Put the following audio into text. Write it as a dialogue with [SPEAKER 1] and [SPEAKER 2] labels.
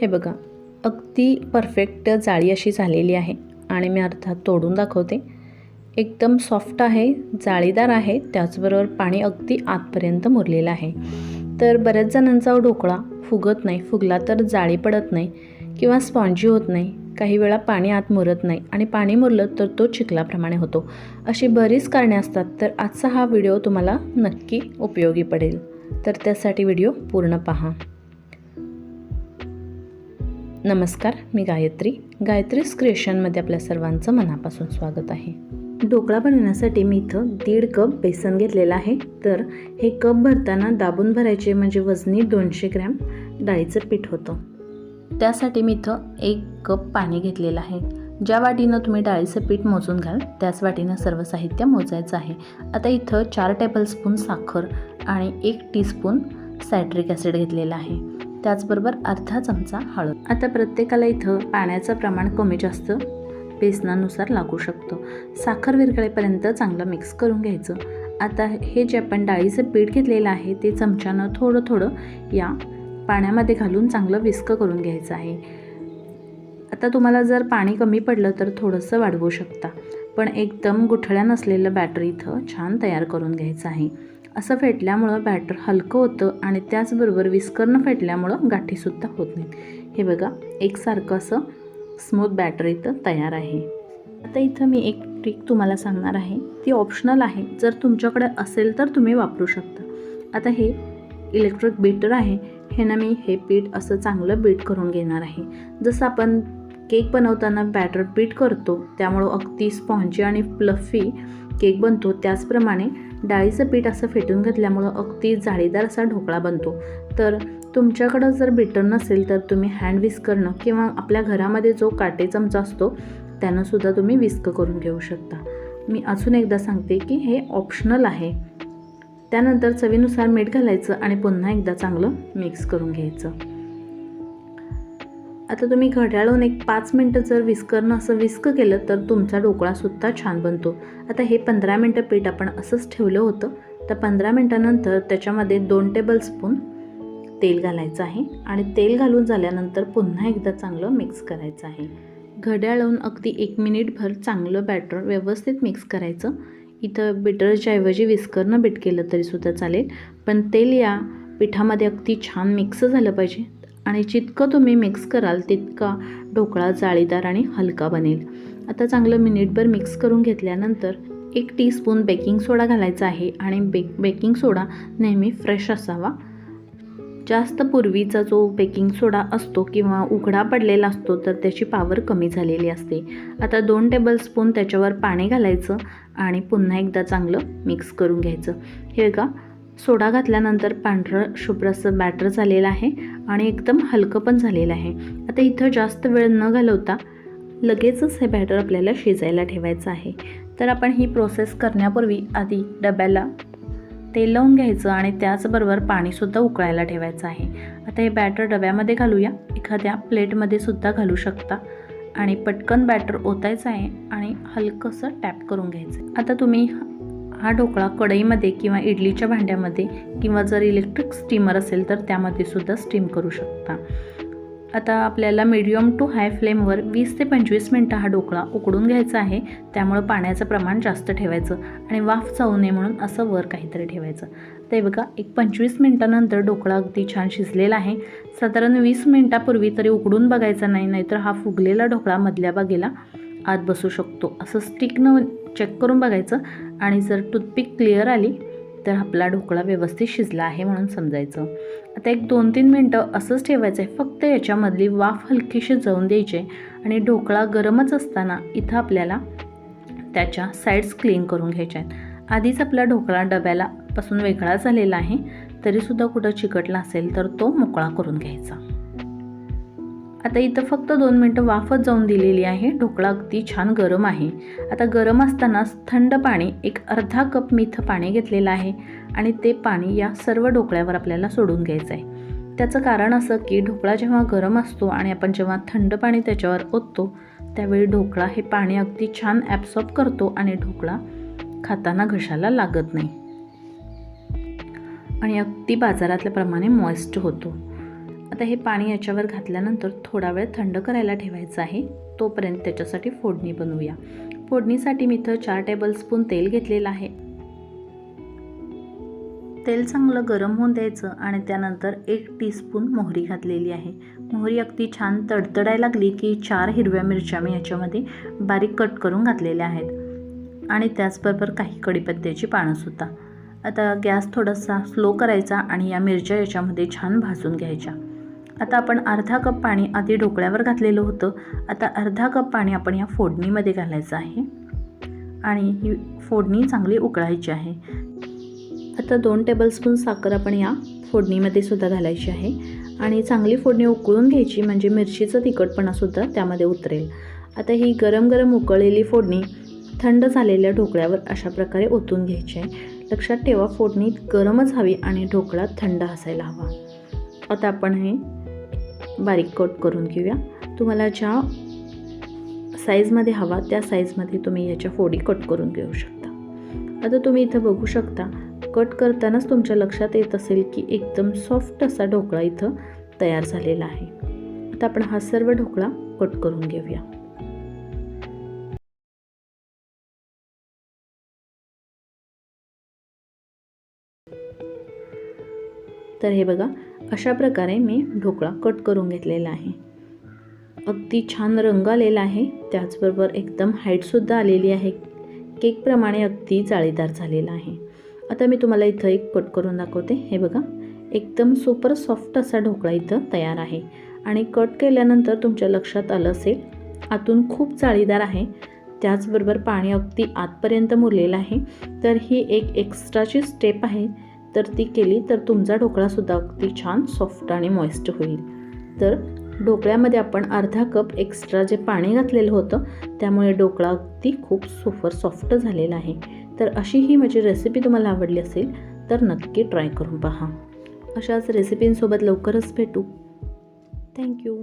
[SPEAKER 1] हे बघा अगदी परफेक्ट जाळी अशी झालेली आहे. आणि मी अर्थात तोडून दाखवते. एकदम सॉफ्ट आहे जाळीदार आहे त्याचबरोबर पाणी अगदी आतपर्यंत मुरलेलं आहे. तर बऱ्याच जणांचा ढोकळा फुगत नाही फुगला तर जाळी पडत नाही किंवा स्पॉन्जी होत नाही काही वेळा पाणी आत मुरत नाही आणि पाणी मुरलं तर तो चिखलाप्रमाणे होतो. अशी बरीच कारणे असतात तर आजचा हा व्हिडिओ तुम्हाला नक्की उपयोगी पडेल. तर त्यासाठी व्हिडिओ पूर्ण पहा. नमस्कार मी गायत्री. गायत्रीज क्रिएशनमध्ये आपल्या सर्वांचं मनापासून स्वागत आहे. ढोकळा बनवण्यासाठी मी इथं दीड कप बेसन घेतलेलं आहे. तर हे कप भरताना दाबून भरायचे म्हणजे वजनी दोनशे ग्रॅम डाळीचं पीठ होतं. त्यासाठी मी इथं एक कप पाणी घेतलेलं आहे. ज्या वाटीनं तुम्ही डाळीचं पीठ मोजून घ्याल त्याच वाटीनं सर्व साहित्य मोजायचं आहे. आता इथं चार टेबलस्पून साखर आणि एक टीस्पून सायट्रिक ॲसिड घेतलेलं आहे. त्याचबरोबर अर्धा चमचा हळद. आता प्रत्येकाला इथं पाण्याचं प्रमाण कमी जास्त बेसनानुसार लागू शकतो. साखर विरघळेपर्यंत चांगलं मिक्स करून घ्यायचं. आता हे जे आपण डाळीचं पीठ घेतलेलं आहे ते चमच्यानं थोडं थोडं या पाण्यामध्ये घालून चांगलं विस्क करून घ्यायचं आहे. आता तुम्हाला जर पाणी कमी पडलं तर थोडंसं वाढवू शकता. पण एकदम गुठळ्या नसलेलं बॅटर इथं छान तयार करून घ्यायचं आहे. असं फेटल्यामुळं बॅटर हलकं होतं आणि त्याचबरोबर विस्करनं फेटल्यामुळं गाठीसुद्धा होत नाहीत. हे बघा एकसारखं असं स्मूथ बॅटर इथं तयार आहे. आता इथं मी एक ट्रिक तुम्हाला सांगणार आहे. ती ऑप्शनल आहे. जर तुमच्याकडे असेल तर तुम्ही वापरू शकता. आता हे इलेक्ट्रिक बीटर आहे. हे ना मी हे पीठ असं चांगलं बीट करून घेणार आहे. जसं आपण केक बनवताना बॅटर पीट करतो. त्यामुळं अगदी स्पॉन्जी आणि फ्लफी केक बनतो. त्याचप्रमाणे डाळीचं पीठ असं फेटून घेतल्यामुळं अगदी जाळीदार असा ढोकळा बनतो. तर तुमच्याकडं जर बिटर नसेल तर तुम्ही हँड विस्करनं किंवा आपल्या घरामध्ये जो काटे चमचा असतो त्यानंसुद्धा तुम्ही विस्क करून घेऊ शकता. मी अजून एकदा सांगते की हे ऑप्शनल आहे. त्यानंतर चवीनुसार मीठ घालायचं आणि पुन्हा एकदा चांगलं मिक्स करून घ्यायचं. आता तुम्ही घड्याळून एक पाच मिनटं जर विस्करनं असं विस्क केलं तर तुमचा ढोकळासुद्धा छान बनतो. आता हे पंधरा मिनटं पीठ आपण असंच ठेवलं होतं. तर पंधरा मिनटानंतर त्याच्यामध्ये दोन टेबलस्पून तेल घालायचं आहे आणि तेल घालून झाल्यानंतर पुन्हा एकदा चांगलं मिक्स करायचं आहे. घड्याळून अगदी एक मिनिटभर चांगलं बॅटर व्यवस्थित मिक्स करायचं. इथं बिटरच्या ऐवजी विस्करनं बीट केलं तरीसुद्धा चालेल. पण तेल या पिठामध्ये अगदी छान मिक्स झालं पाहिजे. आणि जितकं तुम्ही मिक्स कराल तितका ढोकळा जाळीदार आणि हलका बनेल. आता चांगलं मिनिटभर मिक्स करून घेतल्यानंतर एक टीस्पून बेकिंग सोडा घालायचा आहे आणि बेक बेकिंग सोडा नेहमी फ्रेश असावा. जास्त पूर्वीचा जो बेकिंग सोडा असतो किंवा उघडा पडलेला असतो तर त्याची पावर कमी झालेली असते. आता दोन टेबलस्पून त्याच्यावर पाणी घालायचं आणि पुन्हा एकदा चांगलं मिक्स करून घ्यायचं. हे का सोडा घातल्यानंतर पांढरं शुभ्र असं बॅटर झालेलं आहे आणि एकदम हलकं पण झालेलं आहे. आता इथं जास्त वेळ न घालवता लगेचच हे बॅटर आपल्याला शिजायला ठेवायचं आहे. तर आपण ही प्रोसेस करण्यापूर्वी आधी डब्याला तेल लावून घ्यायचं आणि त्याचबरोबर पाणीसुद्धा उकळायला ठेवायचं आहे. आता हे बॅटर डब्यामध्ये घालूया. एखाद्या प्लेटमध्ये सुद्धा घालू शकता. आणि पटकन बॅटर ओतायचं आहे आणि हलकंसं टॅप करून घ्यायचं आता तुम्ही हा ढोकळा कढईमध्ये किंवा इडलीच्या भांड्यामध्ये किंवा जर इलेक्ट्रिक स्टीमर असेल तर त्यामध्ये सुद्धा स्टीम करू शकता. आता आपल्याला मीडियम टू हाय फ्लेमवर वीस ते पंचवीस मिनटं हा ढोकळा उकडून घ्यायचा आहे. त्यामुळं पाण्याचं प्रमाण जास्त ठेवायचं आणि वाफ जाऊ नये म्हणून असं वर काहीतरी ठेवायचं. ते बघा एक पंचवीस मिनटानंतर ढोकळा अगदी छान शिजलेला आहे. साधारण वीस मिनटापूर्वी तरी उकडून बघायचा नाही नाहीतर हा फुगलेला ढोकळा मधल्या बागेला आत बसू शकतो. असं स्टिकनं चेक करून बघायचं आणि जर टूथपिक क्लिअर आली तर आपला ढोकळा व्यवस्थित शिजला आहे म्हणून समजायचं. आता एक दोन तीन मिनटं असंच ठेवायचं आहे फक्त याच्यामधली वाफ हलकीशी जाऊन द्यायची आणि ढोकळा गरमच असताना इथं आपल्याला त्याच्या साईड्स क्लीन करून घ्यायच्या आहेत. आधीच आपला ढोकळा डब्याला पासून वेगळा झालेला आहे तरीसुद्धा कुठं चिकटला असेल तर तो मोकळा करून घ्यायचा. आता इथं फक्त दोन मिनटं वाफत जाऊन दिलेली आहे. ढोकळा अगदी छान गरम आहे. आता गरम असतानाच थंड पाणी एक अर्धा कप मी इथं पाणी घेतलेलं आहे आणि ते पाणी या सर्व ढोकळ्यावर आपल्याला सोडून घ्यायचं आहे. त्याचं कारण असं की ढोकळा जेव्हा गरम असतो आणि आपण जेव्हा थंड पाणी त्याच्यावर ओततो त्यावेळी ढोकळा हे पाणी अगदी छान ॲब्सॉर्ब करतो आणि ढोकळा खाताना घशाला लागत नाही. आणि अगदी बाजारातल्याप्रमाणे मॉइस्ट होतो. आता हे पाणी याच्यावर घातल्यानंतर थोडा वेळ थंड करायला ठेवायचं आहे. तोपर्यंत त्याच्यासाठी फोडणी बनवूया. फोडणीसाठी मी इथं चार टेबलस्पून तेल घेतलेलं आहे. तेल चांगलं गरम होऊन द्यायचं आणि त्यानंतर एक टीस्पून मोहरी घातलेली आहे. मोहरी अगदी छान तडतडायला लागली की चार हिरव्या मिरच्या मी याच्यामध्ये बारीक कट करून घातलेल्या आहेत. आणि त्याचबरोबर काही कडीपत्त्याची पानंसुद्धा आता गॅस थोडासा स्लो करायचा आणि या मिरच्या याच्यामध्ये छान भाजून घ्यायच्या. आता आपण अर्धा कप पाणी आधी ढोकळ्यावर घातलेलं होतं. आता अर्धा कप पाणी आपण या फोडणीमध्ये घालायचं आहे. आणि ही फोडणी चांगली उकळायची आहे. आता दोन टेबलस्पून साखर आपण या फोडणीमध्ये सुद्धा घालायची आहे. आणि चांगली फोडणी उकळून घ्यायची म्हणजे मिरचीचं तिखटपणासुद्धा त्यामध्ये उतरेल. आता ही गरम गरम उकळलेली फोडणी थंड झालेल्या ढोकळ्यावर अशा प्रकारे ओतून घ्यायची आहे. लक्षात ठेवा फोडणी गरमच हवी आणि ढोकळा थंड असायला हवा. आता आपण हे बारीक कट करून घेऊया. तुम्हाला ज्या साईजमध्ये हवा त्या साईजमध्ये तुम्ही याच्या फोडी कट करून घेऊ शकता. आता तुम्ही इथं बघू शकता कट करतानाच तुमच्या लक्षात येत असेल की एकदम सॉफ्ट असा ढोकळा इथं तयार झालेला आहे. आता आपण हा सर्व ढोकळा कट करून घेऊया. तर हे बघा अशा प्रकारे मी ढोकळा कट करून घेतलेला आहे. अगदी छान रंग आलेला आहे. त्याचबरोबर एकदम हाईटसुद्धा आलेली आहे. केकप्रमाणे अगदी जाळीदार झालेला आहे. आता मी तुम्हाला इथं एक कट करून दाखवते. हे बघा एकदम सुपर सॉफ्ट असा ढोकळा इथं तयार आहे. आणि कट केल्यानंतर तुमच्या लक्षात आलं असेल आतून खूप जाळीदार आहे. त्याचबरोबर पाणी अगदी आतपर्यंत मुरलेलं आहे. तर ही एक एक्स्ट्राची स्टेप आहे. तर ती केली तर तुमचा ढोकळासुद्धा अगदी छान सॉफ्ट आणि मॉइस्ट होईल. तर ढोकळ्यामध्ये आपण अर्धा कप एक्स्ट्रा जे पाणी घातलेलं होतं त्यामुळे ढोकळा अगदी खूप सुपर सॉफ्ट झालेला आहे. तर अशी ही माझी रेसिपी तुम्हाला आवडली असेल तर नक्की ट्राय करून पहा. अशाच रेसिपींसोबत लवकरच भेटू. थँक्यू